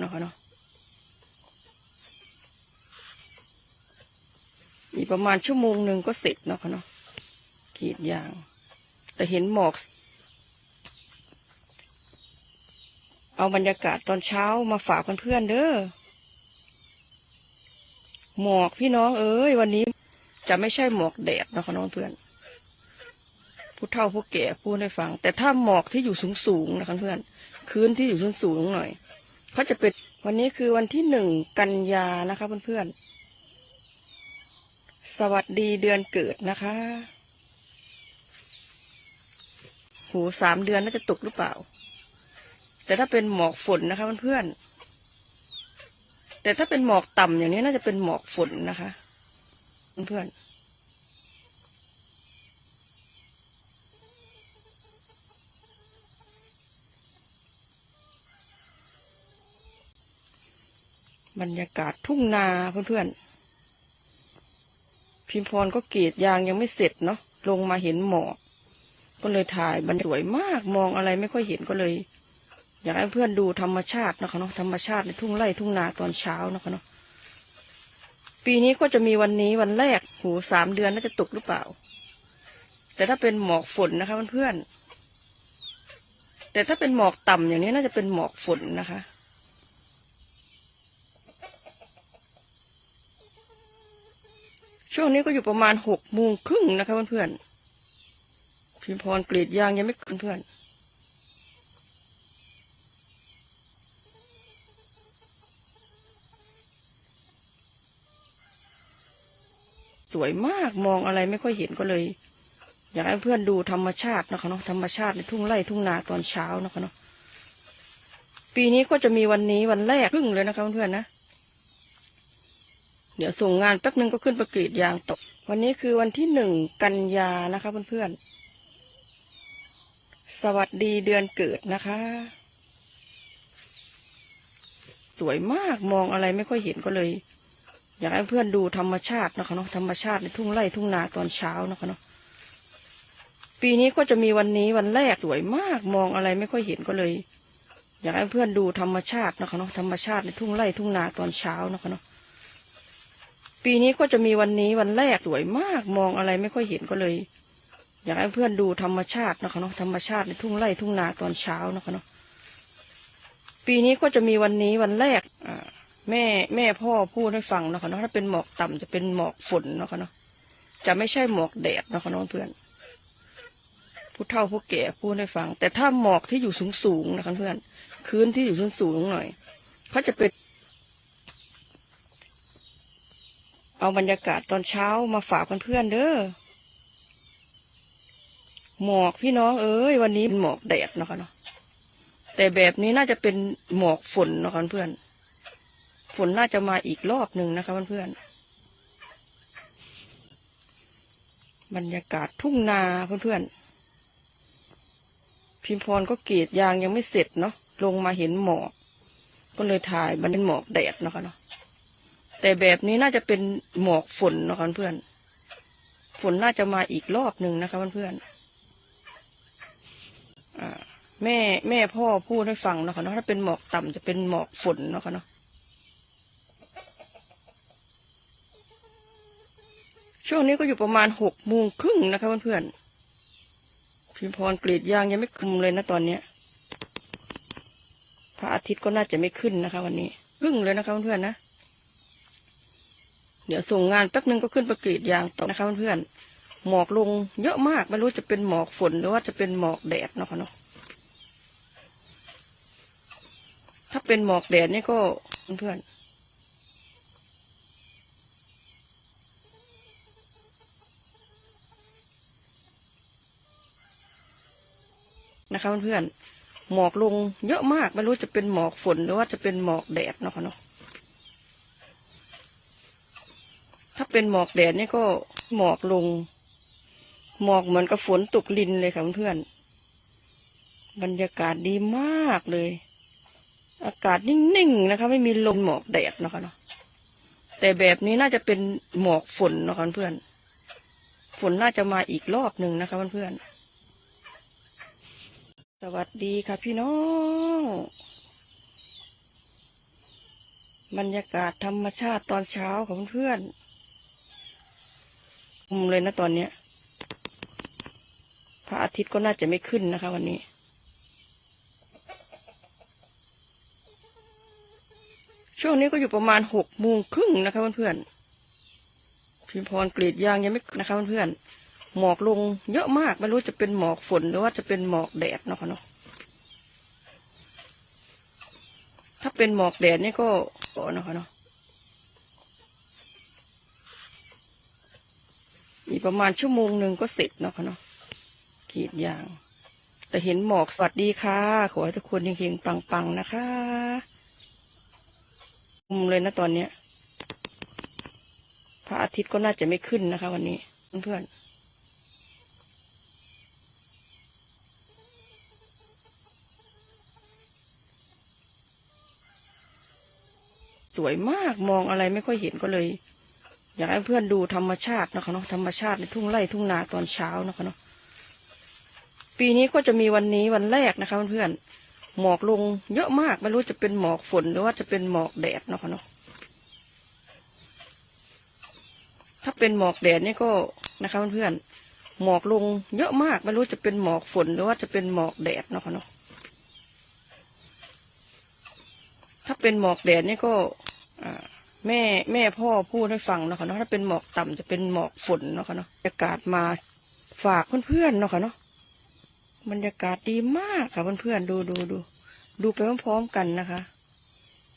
เนะค่ะเนาะอีกประมาณชั่วโมงหนึ่งก็เสร็จเนะค่ะเนาะกรีดยาง แต่เห็นหมอก เอาบรรยากาศตอนเช้ามาฝากเพื่อนๆเด้อหมอกพี่น้องเอ้ยวันนี้จะไม่ใช่หมอกแดดนะคะน้องเพื่อนผู้เฒ่าผู้แก่พูดให้ฟัง แต่ถ้าหมอกที่อยู่สูงๆนะคะเพื่อน คืนที่อยู่สูงๆหน่อย เขาจะเป็นวันนี้คือวันที่หนึ่งกันยานะคะเพื่อนๆ สวัสดีเดือนเกิดนะคะ หูสามเดือนน่าจะตกหรือเปล่า แต่ถ้าเป็นหมอกฝนนะคะเพื่อนๆ แต่ถ้าเป็นหมอกต่ำอย่างนี้น่าจะเป็นหมอกฝนนะคะ เพื่อนๆ บรรยากาศทุ่งนาเพื่อนๆ พิมพรก็กรีดยางยังไม่เสร็จเนาะ ลงมาเห็นหมอก ก็เลยถ่ายมันสวยมาก มองอะไรไม่ค่อยเห็นก็เลย อยากให้เพื่อนดูธรรมชาตินะคะเนาะ ธรรมชาติในทุ่งไร่ทุ่งนาตอนเช้านะคะเนาะ ปีนี้ก็จะมีวันนี้วันแรก หูสามเดือนน่าจะตกหรือเปล่า แต่ถ้าเป็นหมอกฝนนะคะเพื่อนๆ แต่ถ้าเป็นหมอกต่ำอย่างนี้น่าจะเป็นหมอกฝนนะคะ ช่วงนี้ก็อยู่ประมาณหกโมงครึ่งนะคะเพื่อนๆพิมพรกรีดยางยังไม่ขึ้นเพื่อนสวยมากมองอะไรไม่ค่อยเห็นก็เลย อยากให้เพื่อนดูธรรมชาตินะคะเนาะธรรมชาติในทุ่งไร่ทุ่งนาตอนเช้านะคะเนาะปีนี้ก็จะมีวันนี้วันแรกครึ่งเลยนะคะเพื่อนๆนะ เดี๋ยวส่งงานแป๊บนึงก็ขึ้นประกรีดยางตก วันนี้คือวันที่หนึ่งกันยานะคะเพื่อนๆ สวัสดีเดือนเกิดนะคะ สวยมากมองอะไรไม่ค่อยเห็นก็เลย อยากให้เพื่อนดูธรรมชาตินะคะเนาะธรรมชาติในทุ่งไร่ทุ่งนาตอนเช้านะคะเนาะปีนี้ก็จะมีวันนี้วันแรกสวยมากมองอะไรไม่ค่อยเห็นก็เลย อยากให้เพื่อนดูธรรมชาตินะคะเนาะธรรมชาติในทุ่งไร่ทุ่งนาตอนเช้านะคะเนาะ ปีนี้ก็จะมีวันนี้วันแรกสวยมากมองอะไรไม่ค่อยเห็นก็เลย อยากให้เพื่อนดูธรรมชาตินะคะเนาะธรรมชาติในทุ่งไร่ทุ่งนาตอนเช้านะคะเนาะปีนี้ก็จะมีวันนี้วันแรกอ่าแม่แม่พ่อพูดให้ฟังนะคะเนาะถ้าเป็นหมอกต่ำจะเป็นหมอกฝนนะคะเนาะจะไม่ใช่หมอกแดดนะคะน้องเพื่อน ผู้เฒ่าผู้แก่พูดให้ฟัง แต่ถ้าหมอกที่อยู่สูงๆนะคะเพื่อน คืนที่อยู่สูงๆหน่อยเขาจะเป็น เอาบรรยากาศตอนเช้ามาฝากเพื่อนๆเด้อหมอกพี่น้องเอ้ยวันนี้เป็นหมอกแดดเนาะคะเนาะแต่แบบนี้น่าจะเป็นหมอกฝนเนาะคะเพื่อนฝนน่าจะมาอีกรอบหนึ่งนะคะเพื่อนบรรยากาศทุ่งนาเพื่อนๆพิมพรก็กรีดยางยังไม่เสร็จเนาะลงมาเห็นหมอก ก็เลยถ่ายมันเป็นหมอกแดดเนาะคะเนาะ แต่แบบนี้น่าจะเป็นหมอกฝนนะคะเพื่อน ฝนน่าจะมาอีกรอบหนึ่งนะคะเพื่อนๆอ่าแม่แม่พ่อพูดให้ฟังนะคะเนาะถ้าเป็นหมอกต่ำจะเป็นหมอกฝนนะคะเนาะช่วงนี้ก็อยู่ประมาณหกโมงครึ่งนะคะเพื่อนๆพิมพรกรีดยางยังไม่คุมเลยนะตอนเนี้ยพระอาทิตย์ก็น่าจะไม่ขึ้นนะคะ วันนี้ครึ่งเลยนะคะเพื่อนๆนะ เดี๋ยวส่งงานแป๊บนึงก็ขึ้นประกรีดยางต่อนะคะเพื่อนๆหมอกลงเยอะมากไม่รู้จะเป็นหมอกฝนหรือว่าจะเป็นหมอกแดดเนาะคะเนาะถ้าเป็นหมอกแดดนี่ก็เพื่อนนะคะเพื่อนๆหมอกลงเยอะมากไม่รู้จะเป็นหมอกฝนหรือว่าจะเป็นหมอกแดดเนาะค่ะเนาะ ถ้าเป็นหมอกแดดนี่ก็หมอกลง หมอกเหมือนกับฝนตกลินเลยค่ะเพื่อนบรรยากาศดีมากเลย อากาศนิ่งๆนะคะ ไม่มีลมหมอกแดดนะคะเนาะแต่แบบนี้น่าจะเป็นหมอกฝนนะค่ะเพื่อนฝนน่าจะมาอีกรอบหนึ่งนะคะเพื่อนสวัสดีค่ะพี่น้อง บรรยากาศธรรมชาติตอนเช้าของเพื่อน มุมเลยนะตอนเนี้ย พระอาทิตย์ก็น่าจะไม่ขึ้นนะคะ วันนี้ ช่วงนี้ก็อยู่ประมาณหกโมงครึ่งนะคะเพื่อนๆพิมพรกรีดยางยังไม่นะคะเพื่อนๆหมอกลงเยอะมากไม่รู้จะเป็นหมอกฝนหรือว่าจะเป็นหมอกแดดเนาะคะเนาะถ้าเป็นหมอกแดดนี่ก็ก็นะคะเนาะอีก ประมาณชั่วโมงหนึ่งก็เสร็จเนาะค่ะเนาะกรีดยาง แต่เห็นหมอกสวัสดีค่ะ ขอให้ทุกคนเฮงๆปังๆนะคะมุมเลยนะตอนเนี้ยพระอาทิตย์ก็น่าจะไม่ขึ้นนะคะ วันนี้เพื่อนๆสวยมากมองอะไรไม่ค่อยเห็นก็เลย อยากให้เพื่อนดูธรรมชาตินะคะเนาะธรรมชาติในทุ่งไร่ทุ่งนาตอนเช้านะคะเนาะปีนี้ก็จะมีวันนี้วันแรกนะคะเพื่อนหมอกลงเยอะมากไม่รู้จะเป็นหมอกฝนหรือว่าจะเป็นหมอกแดดนะคะเนาะถ้าเป็นหมอกแดดนี่ก็นะคะเพื่อนหมอกลงเยอะมากไม่รู้จะเป็นหมอกฝนหรือว่าจะเป็นหมอกแดดนะคะเนาะถ้าเป็นหมอกแดดนี่ก็อ่า แม่แม่พ่อพูดให้ฟังเนาะค่ะเนาะถ้าเป็นหมอกต่ำจะเป็นหมอกฝนเนาะค่ะเนาะบรรยากาศมาฝากเพื่อนๆเนาะค่ะเนาะบรรยากาศดีมากค่ะเพื่อนๆดูดูดูดูไปพร้อมๆกันนะคะ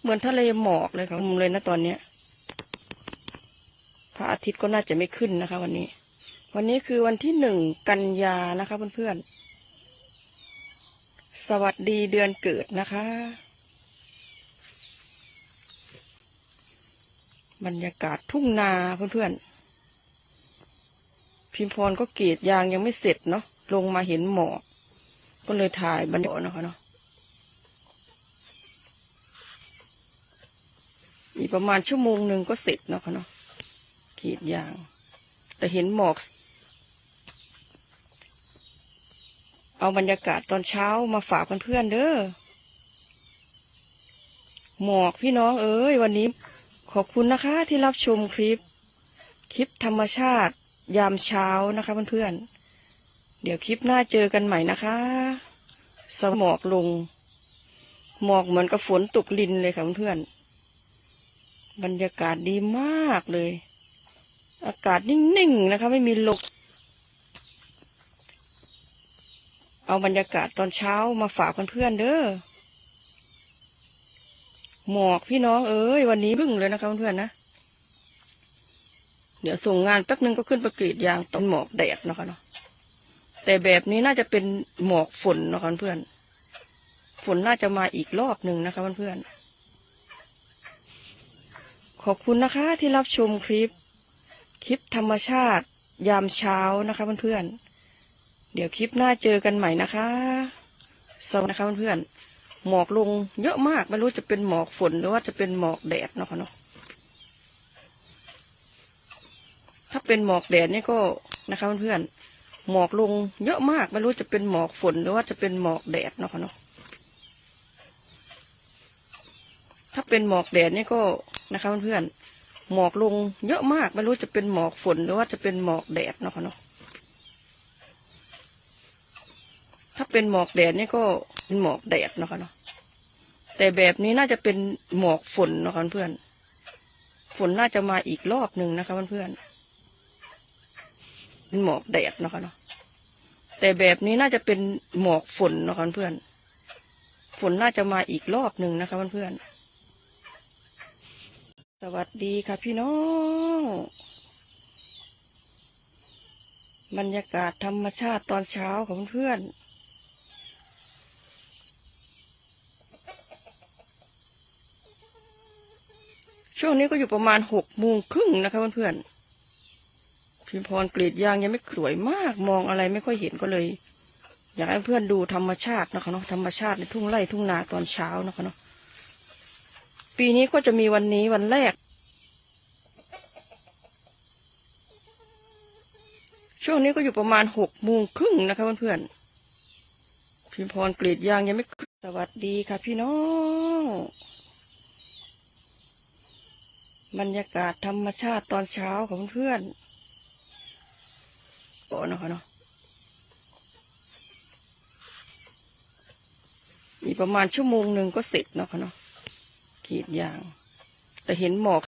เหมือนทะเลหมอกเลยค่ะมุมเลยนะตอนเนี้ยพระอาทิตย์ก็น่าจะไม่ขึ้นนะคะ วันนี้ วันนี้คือวันที่หนึ่งกันยานะคะเพื่อนๆสวัสดีเดือนเกิดนะคะ บรรยากาศทุ่งนาเพื่อนๆ พิมพรก็กรีดยางยังไม่เสร็จเนาะ ลงมาเห็นหมอก ก็เลยถ่ายบรรยากาศนะคะเนาะ อีกประมาณชั่วโมงหนึ่งก็เสร็จเนาะค่ะเนาะกรีดยาง แต่เห็นหมอก เอาบรรยากาศตอนเช้ามาฝากเพื่อนๆเด้อ หมอกพี่น้องเอ้ยวันนี้ ขอบคุณนะคะที่รับชมคลิป คลิปธรรมชาติยามเช้านะคะเพื่อนๆ เดี๋ยวคลิปหน้าเจอกันใหม่นะคะ สมอกลง หมอกเหมือนกับฝนตกลินเลยค่ะเพื่อนๆ บรรยากาศดีมากเลย อากาศนิ่งๆนะคะ ไม่มีลมเอาบรรยากาศตอนเช้ามาฝากเพื่อนๆเด้อ หมอกพี่น้องเอ้ยวันนี้บึ้งเลยนะคะเพื่อนๆนะเดี๋ยวส่งงานแป๊บนึงก็ขึ้นประกรีดยางตอนหมอกแดดนะคะเนาะแต่แบบนี้น่าจะเป็นหมอกฝนนะคะเพื่อนฝนน่าจะมาอีกรอบหนึ่งนะคะเพื่อนขอบคุณนะคะที่รับชมคลิป คลิปธรรมชาติ ยามเช้านะคะเพื่อนๆเดี๋ยวคลิปหน้าเจอกันใหม่นะคะสวัสดีนะคะเพื่อนๆ หมอกลงเยอะมาก ไม่รู้จะเป็นหมอกฝนหรือว่าจะเป็นหมอกแดดเนาะค่ะเนาะถ้าเป็นหมอกแดดนี่ก็นะคะเพื่อนๆหมอกลงเยอะมาก ไม่รู้จะเป็นหมอกฝนหรือว่าจะเป็นหมอกแดดเนาะค่ะเนาะถ้าเป็นหมอกแดดนี่ก็นะคะเพื่อนๆหมอกลงเยอะมาก ไม่รู้จะเป็นหมอกฝนหรือว่าจะเป็นหมอกแดดเนาะค่ะเนาะถ้าเป็นหมอกแดดนี่ก็ เป็นหมอกแดดนะคะเนาะแต่แบบนี้น่าจะเป็นหมอกฝนนะคะเพื่อนฝนน่าจะมาอีกรอบหนึ่งนะคะเพื่อนเป็นหมอกแดดนะคะเนาะแต่แบบนี้น่าจะเป็นหมอกฝนนะคะเพื่อนฝนน่าจะมาอีกรอบหนึ่งนะคะเพื่อนสวัสดีค่ะพี่น้องบรรยากาศธรรมชาติตอนเช้าของเพื่อนๆ ช่วงนี้ก็อยู่ประมาณหกโมงครึ่งนะคะเพื่อนๆพิมพรกรีดยางยังไม่สวยมากมองอะไรไม่ค่อยเห็นก็เลย อยากให้เพื่อนดูธรรมชาตินะคะเนาะธรรมชาติในทุ่งไร่ทุ่งนาตอนเช้านะคะเนาะปีนี้ก็จะมีวันนี้วันแรก ช่วงนี้ก็อยู่ประมาณหกโมงครึ่งนะคะเพื่อนๆพิมพรกรีดยางยังไม่สวัสดีค่ะพี่น้อง บรรยากาศธรรมชาติตอนเช้าของเพื่อนโอ้เนาะคะเนาะอีกประมาณชั่วโมงหนึ่งก็เสร็จเนาะคะเนาะขีดยาง แต่เห็นหมอก